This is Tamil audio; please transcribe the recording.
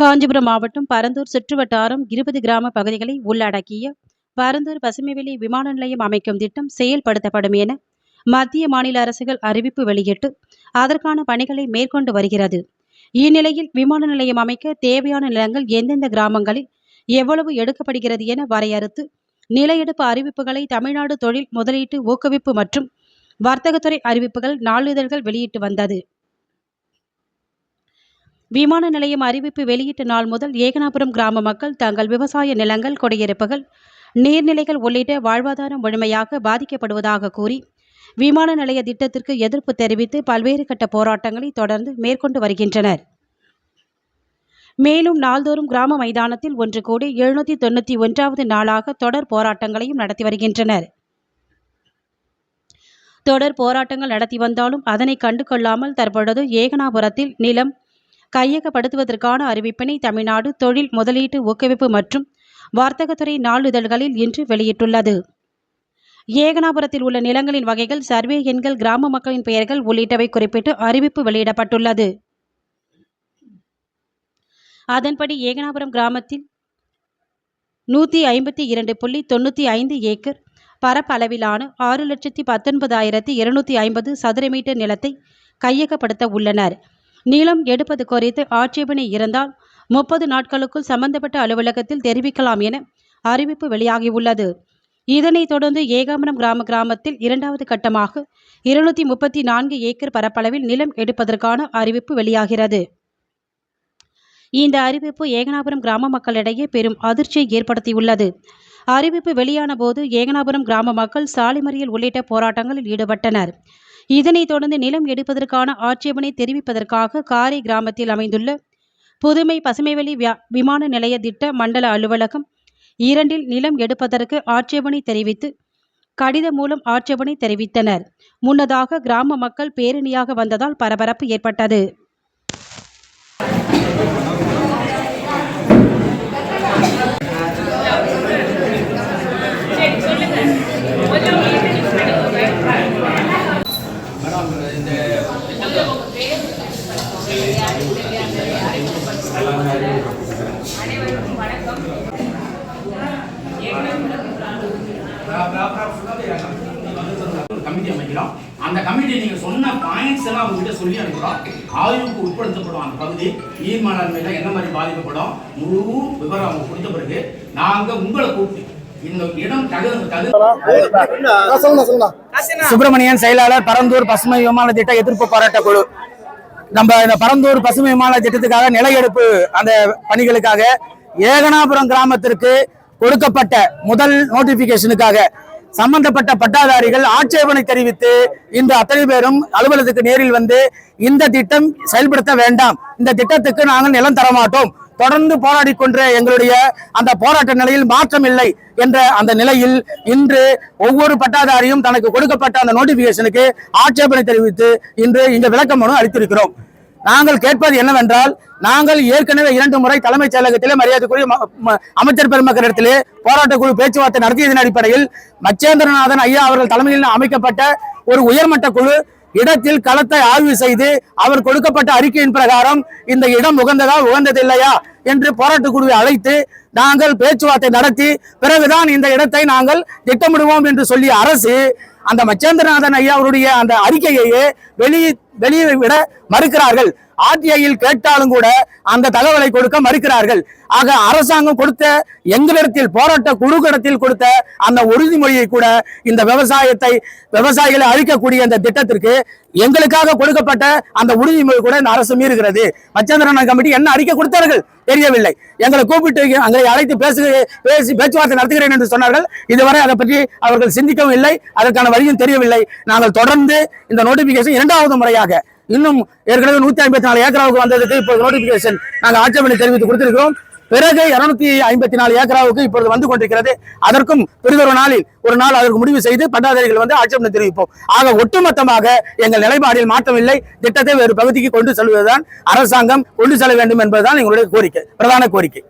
காஞ்சிபுரம் மாவட்டம் பரந்தூர் சுற்றுவட்டாரம் இருபது கிராம பகுதிகளை உள்ளடக்கிய பரந்தூர் பசுமைவெளி விமான நிலையம் அமைக்கும் திட்டம் செயல்படுத்தப்படும் என மத்திய மாநில அரசுகள் அறிவிப்பு வெளியிட்டு அதற்கான பணிகளை மேற்கொண்டு வருகிறது. இந்நிலையில் விமான நிலையம் அமைக்க தேவையான நிலங்கள் எந்தெந்த கிராமங்களில் எவ்வளவு எடுக்கப்படுகிறது என வரையறுத்து நில எடுப்பு அறிவிப்புகளை தமிழ்நாடு தொழில் முதலீட்டு ஊக்குவிப்பு மற்றும் வர்த்தகத்துறை அறிவிப்புகள் நாளிதழ்கள் வெளியிட்டு வந்தது. விமான நிலையம் அறிவிப்பு வெளியிட்ட நாள் முதல் ஏகனாபுரம் கிராம மக்கள் தங்கள் விவசாய நிலங்கள் குடியிருப்புகள் நீர்நிலைகள் உள்ளிட்ட வாழ்வாதாரம் முழுமையாக பாதிக்கப்படுவதாக கூறி விமான நிலைய திட்டத்திற்கு எதிர்ப்பு தெரிவித்து பல்வேறு கட்ட போராட்டங்களை தொடர்ந்து மேற்கொண்டு வருகின்றனர். மேலும் நாள்தோறும் கிராம மைதானத்தில் ஒன்று கூடி எழுநூற்றி தொண்ணூற்றி ஒன்றாவது நாளாக தொடர் போராட்டங்களையும் நடத்தி வருகின்றனர். தொடர் போராட்டங்கள் நடத்தி வந்தாலும் அதனை கண்டு கொள்ளாமல் தற்பொழுது ஏகனாபுரத்தில் நிலம் கையகப்படுத்துவதற்கான அறிவிப்பினை தமிழ்நாடு தொழில் முதலீட்டு ஊக்குவிப்பு மற்றும் வர்த்தகத்துறை நாளிதழ்களில் இன்று வெளியிட்டுள்ளது. ஏகனாபுரத்தில் உள்ள நிலங்களின் வகைகள் சர்வே எண்கள் கிராம மக்களின் பெயர்கள் உள்ளிட்டவை குறிப்பிட்டு அறிவிப்பு வெளியிடப்பட்டுள்ளது. அதன்படி ஏகனாபுரம் கிராமத்தில் நூற்றி ஐம்பத்தி இரண்டு புள்ளி தொண்ணூற்றி ஐந்து ஏக்கர் பரப்பளவிலான ஆறு லட்சத்தி பத்தொன்பதாயிரத்தி இருநூற்றி ஐம்பது சதுர மீட்டர் நிலத்தை கையகப்படுத்த உள்ளனர். நிலம் எடுப்பது குறித்து ஆட்சேபனை இருந்தால் முப்பது நாட்களுக்குள் சம்பந்தப்பட்ட அலுவலகத்தில் தெரிவிக்கலாம் என அறிவிப்பு வெளியாகியுள்ளது. இதனைத் தொடர்ந்து ஏகாமரம் கிராம கிராமத்தில் இரண்டாவது கட்டமாக இருநூத்தி முப்பத்தி நான்கு ஏக்கர் பரப்பளவில் நிலம் எடுப்பதற்கான அறிவிப்பு வெளியாகிறது. இந்த அறிவிப்பு ஏகனாபுரம் கிராம மக்களிடையே பெரும் அதிர்ச்சியை ஏற்படுத்தியுள்ளது. அறிவிப்பு வெளியான போது ஏகனாபுரம் கிராம மக்கள் சாலை மறியல் உள்ளிட்ட போராட்டங்களில் ஈடுபட்டனர். இதனைத் தொடர்ந்து நிலம் எடுப்பதற்கான ஆட்சேபனை தெரிவிப்பதற்காக காரை கிராமத்தில் அமைந்துள்ள புதுமை பசுமைவெளி வியா- விமான நிலைய திட்ட மண்டல அலுவலகம் இரண்டில் நிலம் எடுப்பதற்கு ஆட்சேபனை தெரிவித்து கடிதம் மூலம் ஆட்சேபனை தெரிவித்தனர். முன்னதாக கிராம மக்கள் பேரணியாக வந்ததால் பரபரப்பு ஏற்பட்டது ஒரு கமிட்டி அமைக்கிறோம் அந்த கமிட்டி நீங்க சொன்ன பாயிண்ட்ஸ் எல்லாம் உங்ககிட்ட சொல்லி அனுப்புறோம் ஆய்வுக்கு உட்படுத்தப்படும் அந்த பகுதி நீர் மேலாண்மையில என்ன மாதிரி பாதிக்கப்படும் முழு விவரம் அவங்க கொடுத்த பிறகு நாங்க உங்களை கூப்பிட்டு சுப்பிரமணியன் செயலாளர் பரந்தூர் பசுமை விமான திட்ட எதிர்ப்பு போராட்ட குழு. நம்ம இந்த பரந்தூர் பசுமை விமான திட்டத்துக்காக நில எடுப்பு அந்த பணிகளுக்காக ஏகனாபுரம் கிராமத்திற்கு கொடுக்கப்பட்ட முதல் நோட்டிபிகேஷனுக்காக சம்பந்தப்பட்ட பட்டாதாரிகள் ஆட்சேபனை தெரிவித்து இன்று அத்தனை பேரும் அலுவலகத்துக்கு நேரில் வந்து இந்த திட்டம் செயல்படுத்த வேண்டாம். இந்த திட்டத்துக்கு நாங்கள் நிலம் தர மாட்டோம் தொடர்ந்து போராடி கொன்ற எங்களுடைய அந்த போராட்ட நிலையில் மாற்றம் இல்லை என்ற அந்த நிலையில் இன்று ஒவ்வொரு பட்டாதாரியும் தனக்கு கொடுக்கப்பட்ட அந்த நோட்டிபிகேஷனுக்கு ஆட்சேபனை தெரிவித்து இன்று இந்த விளக்க மனு அளித்திருக்கிறோம். நாங்கள் கேட்பது என்னவென்றால் நாங்கள் ஏற்கனவே இரண்டு முறை தலைமைச் செயலகத்திலே மரியாதைக்குரிய ம- அமைச்சர் பெருமக்களிடத்திலே போராட்டக்குழு பேச்சுவார்த்தை நடத்தியதன் அடிப்படையில் மச்சேந்திரநாதன் ஐயா அவர்கள் தலைமையில் அமைக்கப்பட்ட ஒரு உயர்மட்ட குழு இடத்தில் களத்தை ஆய்வு செய்து அவர் கொடுக்கப்பட்ட அறிக்கையின் பிரகாரம் இந்த இடம் உகந்ததா உகந்ததில்லையா என்று போராட்டக் குழுவை அழைத்து நாங்கள் பேச்சுவார்த்தை நடத்தி பிறகுதான் இந்த இடத்தை நாங்கள் திட்டமிடுவோம் என்று சொல்லிய அரசு அந்த மச்சேந்திரநாதன் ஐயா அவருடைய அந்த அறிக்கையையே வெளியே வெளியே விட மறுக்கிறார்கள். ஆர்டிஐயில் கேட்டாலும் கூட அந்த தகவலை கொடுக்க மறுக்கிறார்கள். ஆக அரசாங்கம் கொடுத்த எங்களிடத்தில் போராட்ட குழுக்கிடத்தில் கொடுத்த அந்த உறுதிமொழியை கூட இந்த விவசாயத்தை விவசாயிகளை அழிக்கக்கூடிய இந்த திட்டத்திற்கு எங்களுக்காக கொடுக்கப்பட்ட அந்த உறுதிமொழி கூட இந்த அரசு மீறுகிறது. மச்சேந்திரன் கமிட்டி என்ன அறிக்கை கொடுத்தார்கள்? தெரியவில்லை. எங்களை கூப்பிட்டு அங்கே அழைத்து பேசு பேசி பேச்சுவார்த்தை நடத்துகிறேன் என்று சொன்னார்கள். இதுவரை அதை பற்றி அவர்கள் சிந்திக்கவும் இல்லை. அதற்கான வழியும் தெரியவில்லை. நாங்கள் தொடர்ந்து இந்த நோட்டிபிகேஷன் இரண்டாவது முறையாக இன்னும் ஏற்கனவே நூத்தி ஐம்பத்தி நாலு ஏக்கராவுக்கு வந்ததுக்கு இப்போ நோட்டிபிகேஷன் நாங்கள் ஆட்சேபனை தெரிவித்து கொடுத்திருக்கிறோம். பிறகு இருநூத்தி ஐம்பத்தி நாலு ஏக்கராவுக்கு இப்பொழுது வந்து கொண்டிருக்கிறது. அதற்கும் பிறிதொரு நாளில் ஒரு நாள் அதற்கு முடிவு செய்து பட்டாதாரிகள் வந்து ஆட்சேபனை தெரிவிப்போம். ஆக ஒட்டுமொத்தமாக எங்கள் நிலைப்பாடில் மாற்றமில்லை. திட்டத்தை வேறு பகுதிக்கு கொண்டு செல்வதுதான் அரசாங்கம் கொண்டு செல்ல வேண்டும் என்பதுதான் எங்களுடைய கோரிக்கை பிரதான கோரிக்கை.